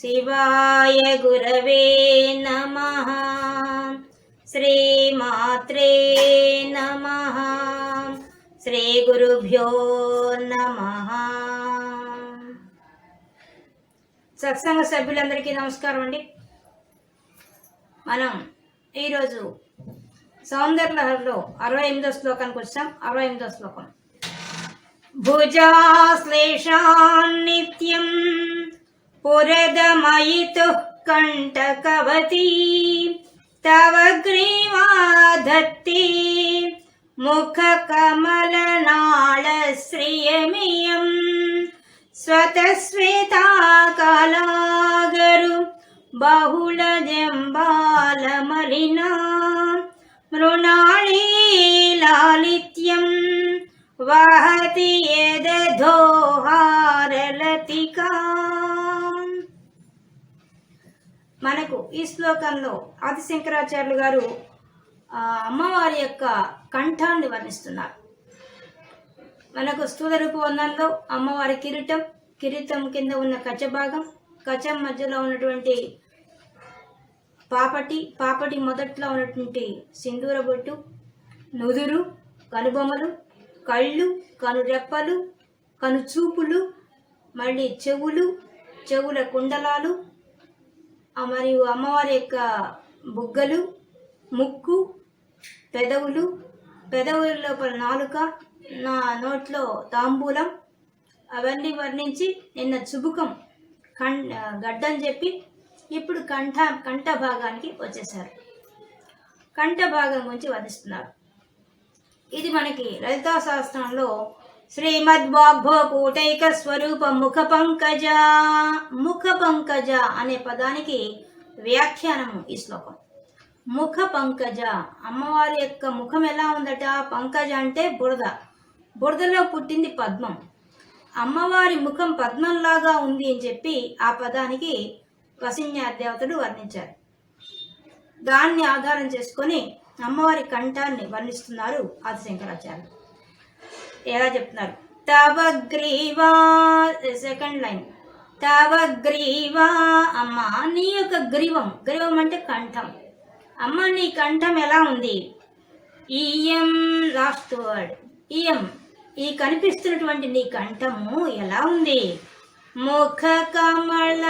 శివాయ గురవే నమ శ్రీమాత్రే నమ శ్రీ గురుభ్యో నమ సత్సంగ సభ్యులందరికీ నమస్కారం అండి. మనం ఈరోజు సౌందర్యలహరిలో అరవై ఎనిమిదో శ్లోకానికి వచ్చాం. అరవై ఎనిమిదో శ్లోకం. భుజాశ్లేషాన్నిత్యం పురదమయితుః కంటకవతి తవ గ్రీవాధత్తి ముఖకమలనాళశ్రియమియం. స్వతస్వేతాకలాగరు బహుళజంబాలమలినా మృణాళీలాలిత్యం వహతి యదధోహారలతికా మనకు ఈ శ్లోకంలో ఆదిశంకరాచార్యులు గారు అమ్మవారి యొక్క కంఠాన్ని వర్ణిస్తున్నారు. మనకు స్థూల రూపవందంలో అమ్మవారి కిరీటం కిరీటం కింద ఉన్న కచ్చ భాగం కచం మధ్యలో ఉన్నటువంటి పాపటి పాపటి మొదట్లో ఉన్నటువంటి సింధూర బొట్టు నుదురు కనుబొమ్మలు కళ్ళు కనురెప్పలు కనుచూపులు మళ్ళీ చెవులు చెవుల కుండలాలు మరియు అమ్మవారి యొక్క బుగ్గలు ముక్కు పెదవులు పెదవుల లోపల నాలుక నా నోట్లో తాంబూలం అవన్నీ వర్ణించి నిన్న చుబుకం కం గడ్డని చెప్పి ఇప్పుడు కంఠ కంఠ భాగానికి వచ్చేసారు కంఠ భాగం గురించి వర్ణిస్తున్నారు. ఇది మనకి లలితా శాస్త్రంలో శ్రీమద్వాగ్భోకూటైక స్వరూప ముఖ పంకజ ముఖ పంకజ అనే పదానికి వ్యాఖ్యానము ఈ శ్లోకం. ముఖ పంకజ అమ్మవారి యొక్క ముఖం ఎలా ఉందట? పంకజ అంటే బురద. బురదలో పుట్టింది పద్మం. అమ్మవారి ముఖం పద్మంలాగా ఉంది అని చెప్పి ఆ పదానికి వసిన్య దేవతలు వర్ణించారు. దాన్ని ఆధారం చేసుకొని అమ్మవారి కంఠాన్ని వర్ణిస్తున్నారు ఆది శంకరాచార్యులు. ఎలా చెప్తున్నారు? తవగ్రీవా సెకండ్ లైన్ తవగ్రీవా అమ్మ నీ యొక్క గ్రీవం. గ్రీవం అంటే కంఠం. అమ్మ నీ కంఠం ఎలా ఉంది? ఈఎం లాస్ట్ వర్డ్ ఈఎం ఈ కనిపిస్తున్నటువంటి నీ కంఠము ఎలా ఉంది? ముఖ కమల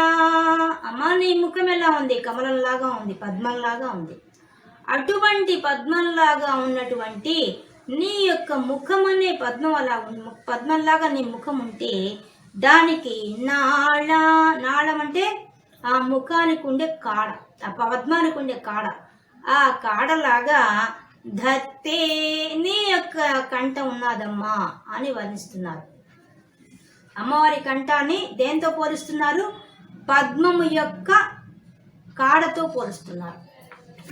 అమ్మ నీ ముఖం ఎలా ఉంది? కమలంలాగా ఉంది పద్మంలాగా ఉంది. అటువంటి పద్మంలాగా ఉన్నటువంటి నీ యొక్క ముఖం అనే పద్మం అలా పద్మంలాగా నీ ముఖం ఉంటే దానికి నాళ నాళం అంటే ఆ ముఖానికి ఉండే కాడ ఆ పద్మానికి ఉండే కాడ. ఆ కాడలాగా ధత్తే నీ యొక్క కంఠ ఉన్నదమ్మా అని వర్ణిస్తున్నారు. అమ్మవారి కంఠాన్ని దేంతో పోలుస్తున్నారు? పద్మము యొక్క కాడతో పోలుస్తున్నారు.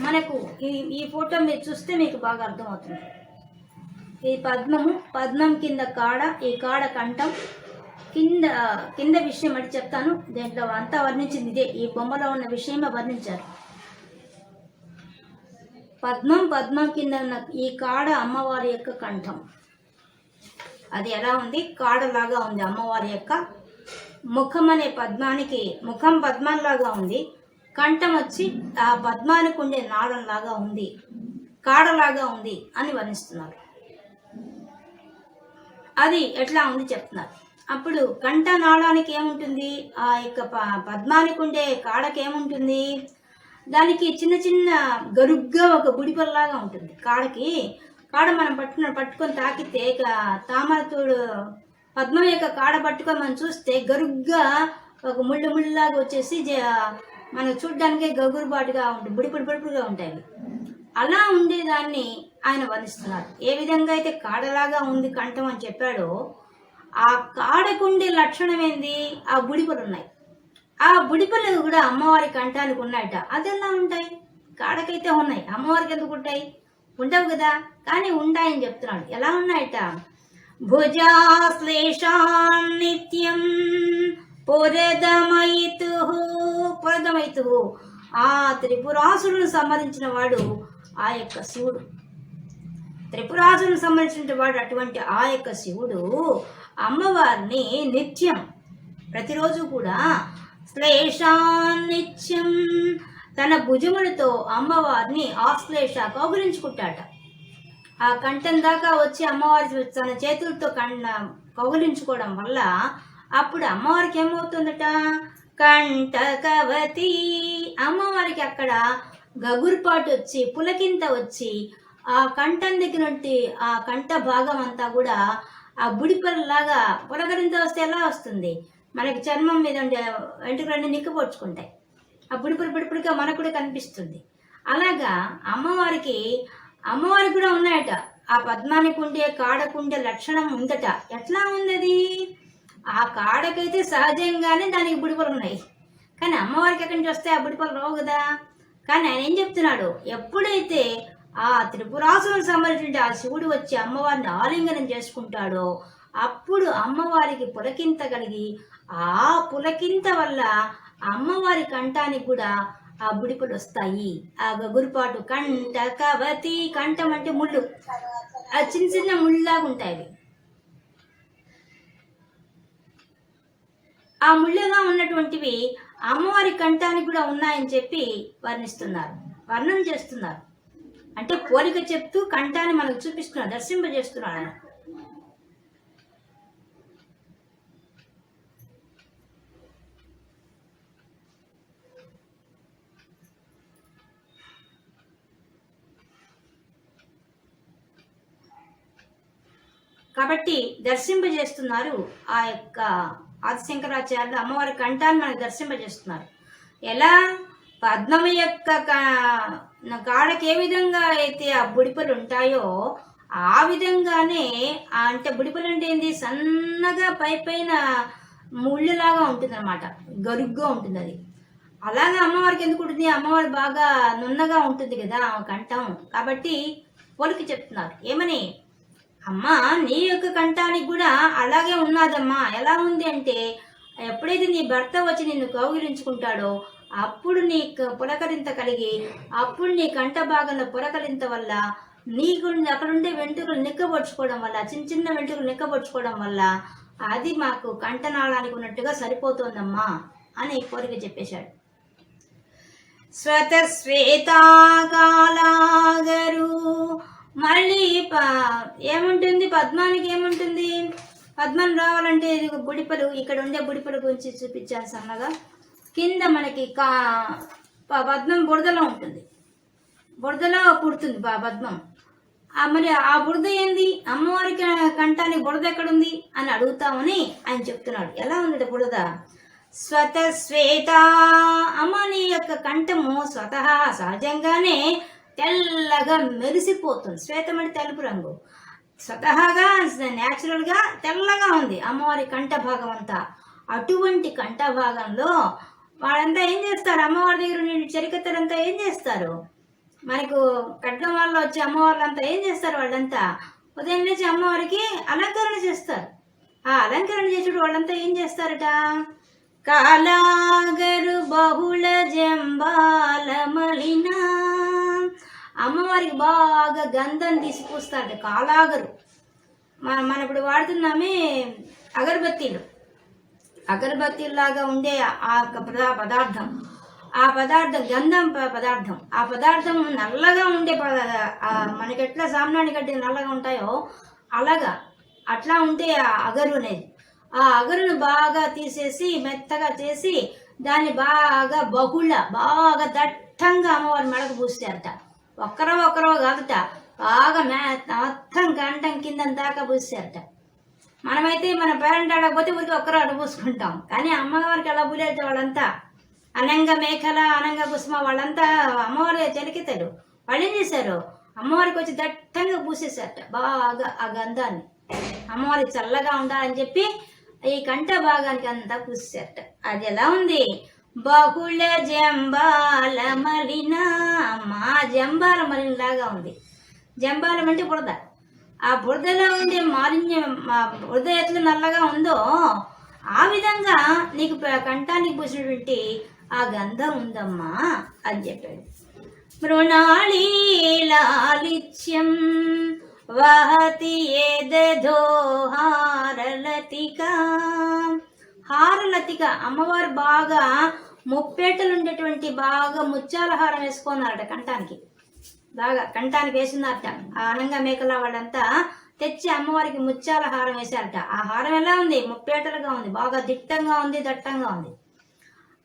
మనకు ఈ ఈ ఫోటో మీరు చూస్తే మీకు బాగా అర్థమవుతుంది. ఈ పద్మము పద్మం కింద కాడ ఈ కాడ కంఠం కింద కింద విషయం అడి చెప్తాను. దీంట్లో అంతా వర్ణించింది ఇదే. ఈ బొమ్మలో ఉన్న విషయమే వర్ణించారు. పద్మం పద్మం కింద ఉన్న ఈ కాడ అమ్మవారి యొక్క కంఠం. అది ఎలా ఉంది? కాడలాగా ఉంది అమ్మవారి యొక్క ముఖం అనే పద్మానికి ముఖం పద్మంలాగా ఉంది. కంఠం వచ్చి ఆ పద్మానికి ఉండే నాడంలాగా ఉంది. కాడలాగా ఉంది అని వర్ణిస్తున్నారు. అది ఎట్లా ఉంది చెప్తున్నారు. అప్పుడు కంఠ నాళానికి ఏముంటుంది? ఆ యొక్క ప- పద్మానికి ఉండే కాడకి ఏముంటుంది? దానికి చిన్న చిన్న గరుగ్గా ఒక బుడిపల్లాగా ఉంటుంది. కాడకి కాడ మనం పట్టుకున్న పట్టుకొని తాకితే ఇక తామరతోడు పద్మం యొక్క కాడ పట్టుకొని మనం చూస్తే గరుగ్గా ఒక ముళ్ళు ముళ్ళలాగా వచ్చేసి జ- మనకు చూడ్డానికే గగురుబాటుగా ఉంటుంది. బుడిపుడి బుడిపుడిగా ఉంటాయి అలా ఉండేదాన్ని ఆయన వర్ణిస్తున్నారు. ఏ విధంగా అయితే కాడలాగా ఉంది కంఠం అని చెప్పాడో ఆ కాడకుండే లక్షణం ఏంది? ఆ బుడిపలు ఉన్నాయి ఆ బుడిపలు కూడా అమ్మవారి కంఠానికి ఉన్నాయట. అది ఎలా ఉంటాయి? కాడకైతే ఉన్నాయి. అమ్మవారికి ఎందుకు ఉంటాయి? ఉండవు కదా? కానీ ఉంటాయని చెప్తున్నాడు. ఎలా ఉన్నాయట? భుజాశ్లేషాన్ నిత్యం పురదమైతు పురదమైతు. ఆ త్రిపురాసురుని సంబంధించిన వాడు ఆ యొక్క శివుడు. త్రిపురాజును సంబంధించిన వాడు అటువంటి ఆ యొక్క శివుడు అమ్మవారిని నిత్యం ప్రతిరోజు కూడా శ్లేషాన్నిత్యం తన భుజములతో అమ్మవారిని ఆశ్లేష కౌగులించుకుంటాట ఆ కంఠం దాకా వచ్చి అమ్మవారి తన చేతులతో కన్న కౌగులించుకోవడం వల్ల అప్పుడు అమ్మవారికి ఏమవుతుందట? కంటకవతి అమ్మవారికి అక్కడ గగుర్పాటు వచ్చి పులకింత వచ్చి ఆ కంఠం దగ్గర నుండి ఆ కంఠ భాగం అంతా కూడా ఆ బుడిపరలాగా పులకరింత వస్తే ఎలా వస్తుంది? మనకి చర్మం మీద ఉండే వెంట్రుకలన్నీ నిక్కపొడుచుకుంటాయి ఆ బుడిపుడి బుడిపుడిగా మనకు కూడా కనిపిస్తుంది. అలాగా అమ్మవారికి అమ్మవారికి కూడా ఉన్నాయట. ఆ పద్మానికి ఉండే కాడకుండే లక్షణం ఉందట. ఎట్లా ఉందది? ఆ కాడకైతే సహజంగానే దానికి బుడిపలు ఉన్నాయి కానీ అమ్మవారికి ఎక్కడి నుంచి వస్తే ఆ బుడిపలు రావు కదా. కానీ ఆయన ఏం చెప్తున్నాడు? ఎప్పుడైతే ఆ త్రిపురాసురం సంబంధించిన ఆ శివుడు వచ్చి అమ్మవారిని ఆలింగనం చేసుకుంటాడో అప్పుడు అమ్మవారికి పులకింత కలిగి ఆ పులకింత వల్ల అమ్మవారి కంఠానికి కూడా ఆ బుడిపలు వస్తాయి. ఆ గగురుపాటు కంఠ కవతి కంఠం అంటే ముళ్ళు. ఆ చిన్న చిన్న ముళ్ళలాగా ఉంటాయి ఆ ముళ్ళుగా ఉన్నటువంటివి అమ్మవారి కంఠానికి కూడా ఉన్నాయని చెప్పి వర్ణిస్తున్నారు. వర్ణన చేస్తున్నారు. అంటే పోలిక చెప్తూ కంఠాన్ని మనకు చూపిస్తున్నారు దర్శింపజేస్తున్నాడు ఆయన. కాబట్టి దర్శింపజేస్తున్నారు ఆ యొక్క ఆదిశంకరాచార్యులు అమ్మవారి కంఠాన్ని మనకు దర్శింపజేస్తున్నారు. ఎలా? పద్మము యొక్క కా- కాడకి ఏ విధంగా అయితే ఆ బుడిపలు ఉంటాయో ఆ విధంగానే ఆ అంటే బుడిపలు అంటే ఏంది? సన్నగా పై పైన ముళ్ళులాగా ఉంటుంది అనమాట గరుగ్గా ఉంటుంది అది. అలాగే అమ్మవారికి ఎందుకు ఉంటుంది? అమ్మవారు బాగా నున్నగా ఉంటుంది కదా కంఠం. కాబట్టి పోలికి చెప్తున్నారు. ఏమని? అమ్మా నీ యొక్క కంఠానికి కూడా అలాగే ఉన్నదమ్మా. ఎలా ఉంది అంటే ఎప్పుడైతే నీ భర్త వచ్చి నిన్ను కౌగిలించుకుంటాడో అప్పుడు నీ పులకరింత కలిగి అప్పుడు నీ కంఠ భాగంలో పులకరింత వల్ల నీకు అక్కడ అక్కడుండే వెంట్రుకలు నిక్కబొచ్చుకోవడం వల్ల చిన్న చిన్న వెంట్రుకలు నిక్కబొచ్చుకోవడం వల్ల అది మాకు కంఠనాళానికి ఉన్నట్టుగా సరిపోతుందమ్మా అని కోరిక చెప్పేశాడు. స్వతశ్వేతాకాలాగరు మళ్ళీ ప- ఏముంటుంది? పద్మానికి ఏముంటుంది? పద్మం రావాలంటే ఇది బుడిపలు ఇక్కడ ఉండే బుడిపలు గురించి చూపించాను సన్నగా. కింద మనకి కా ప- పద్మం బురదలో ఉంటుంది. బురదలో పుడుతుంది బా పద్మం. ఆ మరి ఆ బురద ఏంది? అమ్మవారికి కంఠానికి బురద ఎక్కడుంది? అని అడుగుతామని ఆయన చెప్తున్నాడు. ఎలా ఉంది బురద? స్వత శ్వేత అమ్మ నీ యొక్క కంఠము స్వతహా సహజంగానే తెల్లగా మెరిసిపోతుంది. శ్వేతం అంటే తెలుపు రంగు. స్వతహాగా న్యాచురల్గా తెల్లగా ఉంది. అమ్మవారి కంఠ భాగం అంతా అటువంటి కంఠ భాగంలో వాళ్ళంతా ఏం చేస్తారు? అమ్మవారి దగ్గర నుండి చరికత్తలంతా ఏం చేస్తారు? మనకు కట్నం వాళ్ళు వచ్చి అమ్మవార్లంతా ఏం చేస్తారు వాళ్ళంతా? ఉదయం లేచి అమ్మవారికి అలంకరణ చేస్తారు. ఆ అలంకరణ చేసేటప్పుడు వాళ్ళంతా ఏం చేస్తారట? కాలాగరు బహుళ జంబాల మలినా అమ్మవారికి బాగా గంధం తీసి పూస్తారట కాలాగరు. మన మనం ఇప్పుడు వాడుతున్నామే అగరబత్తీలు. అగరబత్తీలాగా ఉండే ఆ యొక్క పదా పదార్థం. ఆ పదార్థం గంధం పదార్థం. ఆ పదార్థం నల్లగా ఉండే మనకి ఎట్లా సామ్రాణి గడ్డి నల్లగా ఉంటాయో అలాగా. అట్లా ఉంటే ఆ అగరు అనేది. ఆ అగరును బాగా తీసేసి మెత్తగా చేసి దాన్ని బాగా బహుళ బాగా దట్టంగా అమ్మవారి మెడకు పూస్తారట. ఒక్కరో ఒక్కరో కాదుట. బాగా మే మొత్తం గంటం కింద దాకా పూసారట మనమైతే మన పేరెంట్ అడగపోతే ఊరికి ఒక్కరో అడ్డు పూసుకుంటాం. కానీ అమ్మవారికి అలా పూలేట వాళ్ళంతా? అనంగ మేకల అనంగ కుసుమ వాళ్ళంతా అమ్మవారి చెలికితారు వాళ్ళు ఏం చేశారు? అమ్మవారికి వచ్చి దట్టంగా పూసేశారట. బాగా ఆ గంధాన్ని. అమ్మవారికి చల్లగా ఉండాలని చెప్పి ఈ కంట భాగానికి అంతా పూసేశారట. అది ఎలా ఉంది? బహుళ జంబాల మలిన మా జంబాల మలినలాగా ఉంది. జంబాలం అంటే బురద. ఆ బురదలో ఉండే మాలిన్యం మా బురద ఎట్లా నల్లగా ఉందో ఆ విధంగా నీకు కంఠానికి పూసినటువంటి ఆ గంధం ఉందమ్మా అని చెప్పాడు. మృణాళీలాలిత్యం వహతి ఏదోహారలతిక హారలతిక. అమ్మవారు బాగా ముప్పేటలు ఉండేటువంటి బాగా ముత్యాల హారం వేసుకున్నారట కంఠానికి. బాగా కంఠానికి వేసిందట ఆ అనంగా మేకల వాళ్ళంతా తెచ్చి అమ్మవారికి ముత్యాల హారం వేశారట. ఆ హారం ఎలా ఉంది? ముప్పేటలుగా ఉంది. బాగా దిట్టంగా ఉంది దట్టంగా ఉంది.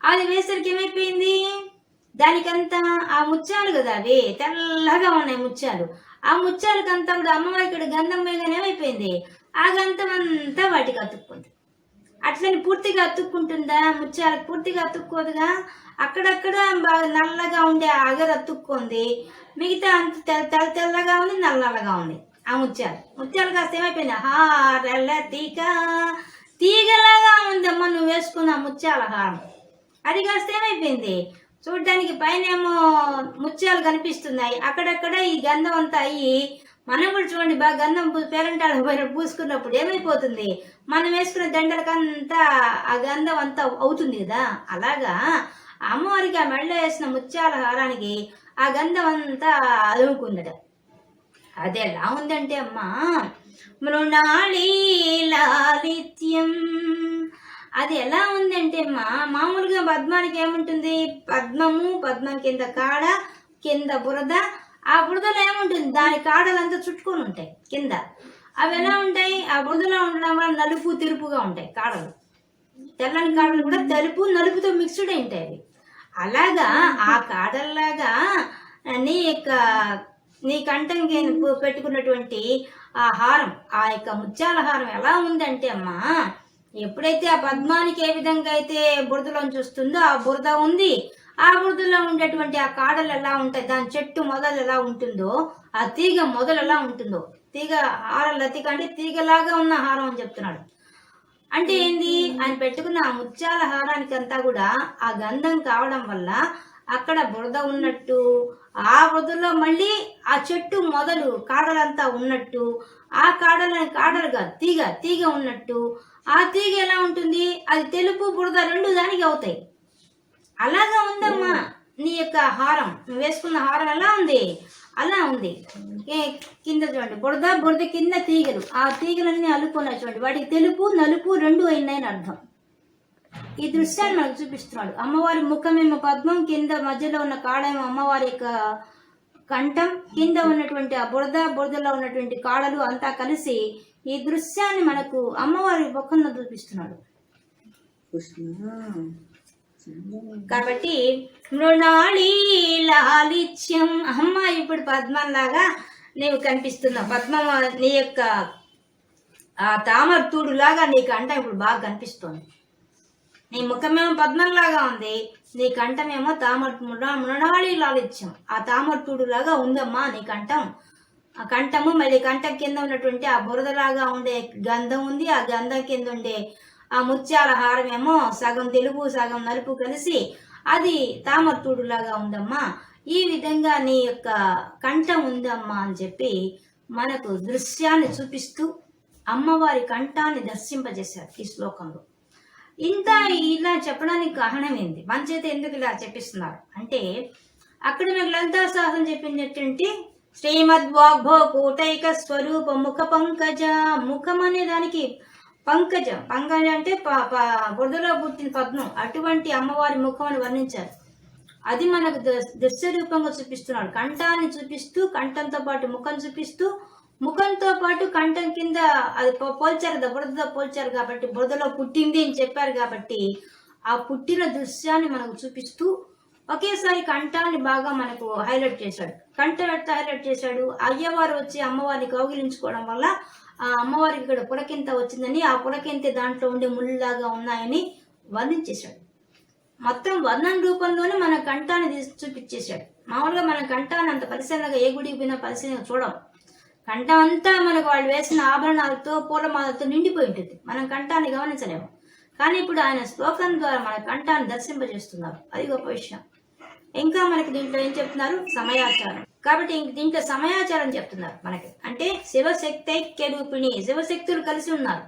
అది వేసరికి ఏమైపోయింది? దానికంతా ఆ ముత్యాలు కదా అవి తెల్లగా ఉన్నాయి ముత్యాలు. ఆ ముత్యాలకంతా కూడా అమ్మవారి ఇక్కడ గంధం వేయగానే ఏమైపోయింది? ఆ గంధం అంతా వాటికి అతుక్కుంది. అట్లని పూర్తిగా అతుక్కుంటుందా? ముత్యాలు పూర్తిగా అతుక్కోదుగా? అక్కడక్కడ బాగా నల్లగా ఉండే ఆ అగరు అతుక్కుంది మిగతా అంత తెల్ల తెల్ల తెల్లగా ఉంది నల్లగా ఉంది. ఆ ముత్యాలు. ముత్యాలు కాస్త ఏమైపోయింది హారెల్ల తీగ. తీగలాగా ఉందమ్మా నువ్వు వేసుకున్న ముత్యాల హారం. అది కాస్త ఏమైపోయింది? చూడడానికి పైన ఏమో ముత్యాలు కనిపిస్తున్నాయి. అక్కడక్కడ ఈ గంధం అంతా అయ్యి మనం కూడా చూడండి బాగా గంధం పేరంటాడు పూసుకున్నప్పుడు ఏమైపోతుంది? మనం వేసుకున్న దండలకంతా ఆ గంధం అంతా అవుతుంది కదా? అలాగా? అమ్మవారికి ఆ మెడలో వేసిన ముత్యాల హారానికి ఆ గంధం అంతా అదుముకుందట. అది ఎలా ఉందంటే అమ్మా మృణాళీ లాలిత్యం. అది ఎలా ఉందంటే అమ్మా మామూలుగా పద్మానికి ఏముంటుంది? పద్మము పద్మం కింద కాడ కింద బురద ఆ బురదలో ఏముంటుంది? దాని కాడలంతా చుట్టుకొని ఉంటాయి కింద. అవి ఎలా ఉంటాయి? ఆ బురదలో ఉండడం వల్ల నలుపు తెలుపుగా ఉంటాయి కాడలు. తెల్లని కాడలు కూడా తెలుపు నలుపుతో మిక్స్డ్ అయి ఉంటాయి అవి. అలాగా ఆ కాడల్లాగా నీ యొక్క నీ కంఠంకి పెట్టుకున్నటువంటి ఆ హారం ఆ యొక్క ముత్యాల హారం ఎలా ఉందంటే అమ్మా ఎప్పుడైతే ఆ పద్మానికి ఏ విధంగా అయితే బురదలోంచి వస్తుందో ఆ బురద ఉంది ఆ వృద్ధిలో ఉండేటువంటి ఆ కాడలు ఎలా ఉంటాయి? దాని చెట్టు మొదలు ఎలా ఉంటుందో ఆ తీగ మొదలు ఎలా ఉంటుందో. తీగ హారం లతిక అంటే తీగలాగా ఉన్న హారం అని చెప్తున్నాడు. అంటే ఏంది? ఆయన పెట్టుకున్న ఆ ముత్యాల హారానికి అంతా కూడా ఆ గంధం కావడం వల్ల అక్కడ బురద ఉన్నట్టు ఆ బురదలో మళ్ళీ ఆ చెట్టు మొదలు కాడలంతా ఉన్నట్టు ఆ కాడల కాడలుగా తీగ తీగ ఉన్నట్టు ఆ తీగ ఎలా ఉంటుంది? అది తెలుపు బురద రెండు దానికి అవుతాయి. అలాగా ఉందమ్మా. నీ యొక్క హారం నువ్వు వేసుకున్న హారం ఎలా ఉంది? అలా ఉంది. ఏ- కింద చూడండి. బురద బురద కింద తీగలు. ఆ తీగలన్నీ అల్లుకున్నాయి చూడండి. వాటికి తెలుపు నలుపు రెండు అయినాయని అర్థం. ఈ దృశ్యాన్ని మనకు చూపిస్తున్నాడు. అమ్మవారి ముఖమేమో పద్మం కింద మధ్యలో ఉన్న కాడేమో అమ్మవారి యొక్క కంఠం కింద ఉన్నటువంటి ఆ బురద బురదలో ఉన్నటువంటి కాడలు అంతా కలిసి ఈ దృశ్యాన్ని మనకు అమ్మవారి ముఖంలో చూపిస్తున్నాడు. కాబట్టి మృణాళి లాలిత్యం. అమ్మ ఇప్పుడు పద్మంలాగా నీవు కనిపిస్తున్నావు పద్మం నీ యొక్క ఆ తామర్తూడు లాగా నీ కంఠం ఇప్పుడు బాగా కనిపిస్తుంది. నీ ముఖమేమో పద్మంలాగా ఉంది. నీ కంఠమేమో తామర్ మృణాళి లాలిత్యం. ఆ తామర్తూడు లాగా ఉందమ్మా నీ కంఠం. ఆ కంఠము మళ్ళీ కంఠం కింద ఉన్నటువంటి ఆ బురదలాగా ఉండే గంధం ఉంది. ఆ గంధం కింద ఉండే ఆ ముత్యాల హారం ఏమో సగం తెలుపు సగం నలుపు కలిసి అది తామర్తుడులాగా ఉందమ్మా. ఈ విధంగా నీ యొక్క కంఠం ఉందమ్మా అని చెప్పి మనకు దృశ్యాన్ని చూపిస్తూ అమ్మవారి కంఠాన్ని దర్శింపజేశారు ఈ శ్లోకంలో. ఇంత ఇలా చెప్పడానికి కారణం ఏంది? మన చేత ఎందుకు ఇలా చెప్పిస్తున్నారు? అంటే అక్కడ మీకు లలితా సాహసం చెప్పినటువంటి శ్రీమద్ వాగ్భో కూటైక స్వరూప ముఖ పంకజ ముఖం అనే దానికి పంకజం. పంకజ అంటే ప- ప- బురదలో పుట్టిన పద్మం. అటువంటి అమ్మవారి ముఖం అని వర్ణించారు. అది మనకు దృశ్య రూపంగా చూపిస్తున్నాడు. కంఠాన్ని చూపిస్తూ కంఠంతో పాటు ముఖం చూపిస్తూ ముఖంతో పాటు కంఠం కింద అది పోల్చారు కదా బురదతో పోల్చారు కాబట్టి బురదలో పుట్టింది అని చెప్పారు కాబట్టి ఆ పుట్టిన దృశ్యాన్ని మనకు చూపిస్తూ ఒకేసారి కంఠాన్ని బాగా మనకు హైలైట్ చేశాడు. కంఠం ఎట్లా హైలైట్ చేశాడు? అయ్యవారు వచ్చి అమ్మవారిని కౌగిలించుకోవడం వల్ల ఆ అమ్మవారికి ఇక్కడ పులకింత వచ్చిందని ఆ పులకింత దాంట్లో ఉండే ముళ్ళలాగా ఉన్నాయని వర్ణించేశాడు. మొత్తం వర్ణన రూపంలోనే మన కంఠాన్ని తీసి చూపించేశాడు. మామూలుగా మన కంఠాన్ని అంత పరిశీలనగా ఏ గుడికి పోయినా పరిశీలన చూడం కంఠం అంతా మనకు వాళ్ళు వేసిన ఆభరణాలతో పూలమాలతో నిండిపోయి ఉంటుంది. మనం కంఠాన్ని గమనించలేము. కానీ ఇప్పుడు ఆయన శ్లోకం ద్వారా మన కంఠాన్ని దర్శింపజేస్తున్నారు. అది గొప్ప విషయం. ఇంకా మనకి దీంట్లో ఏం చెప్తున్నారు? సమయాచారం. కాబట్టి ఇంక దీంట్లో సమయాచారం చెప్తున్నారు మనకి. అంటే శివశక్తి రూపిణి శివశక్తులు కలిసి ఉన్నారు.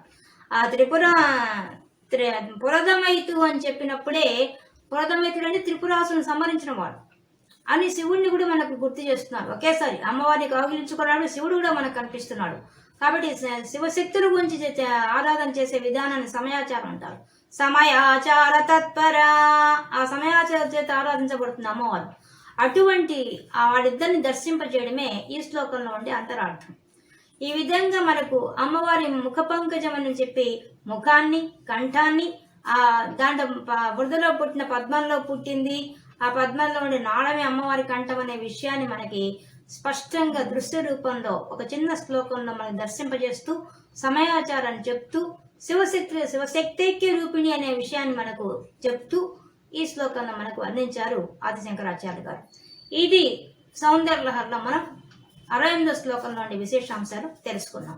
ఆ త్రిపుర పురదమైతు అని చెప్పినప్పుడే పురదమైతుడు అంటే త్రిపురాసును సంహరించిన వాడు. అని శివుణ్ణి కూడా మనకు గుర్తు చేస్తున్నారు. ఒకేసారి అమ్మవారిని కౌగిలించుకున్నాడు శివుడు కూడా మనకు కనిపిస్తున్నాడు. కాబట్టి శ- శివశక్తుల గురించి ఆరాధన చేసే విధానాన్ని సమయాచారం అంటారు. సమయాచార తత్పర. ఆ సమయాచార చేత ఆరాధించబడుతుంది అమ్మవారు. అటువంటి వాళ్ళిద్దరిని దర్శింపజేయడమే ఈ శ్లోకంలో ఉండే అంతరార్థం. ఈ విధంగా మనకు అమ్మవారి ముఖ పంకజం అని చెప్పి ముఖాన్ని కంఠాన్ని ఆ దాంట్లో ప- బురదలో పుట్టిన పద్మంలో పుట్టింది. ఆ పద్మంలో ఉండే నాళమే అమ్మవారి కంఠం అనే విషయాన్ని మనకి స్పష్టంగా దృశ్య రూపంలో ఒక చిన్న శ్లోకంలో మనం దర్శింపజేస్తూ సమయాచారాన్ని చెప్తూ శివశక్తి శివశక్తైక్య రూపిణి అనే విషయాన్ని మనకు చెప్తూ ఈ శ్లోకాలను మనకు అందించారు ఆదిశంకరాచార్య గారు. ఇది సౌందర్యలహర్లో మనం అరవై ఎనిమిదో శ్లోకంలోని విశేషాంశాలు తెలుసుకున్నాం.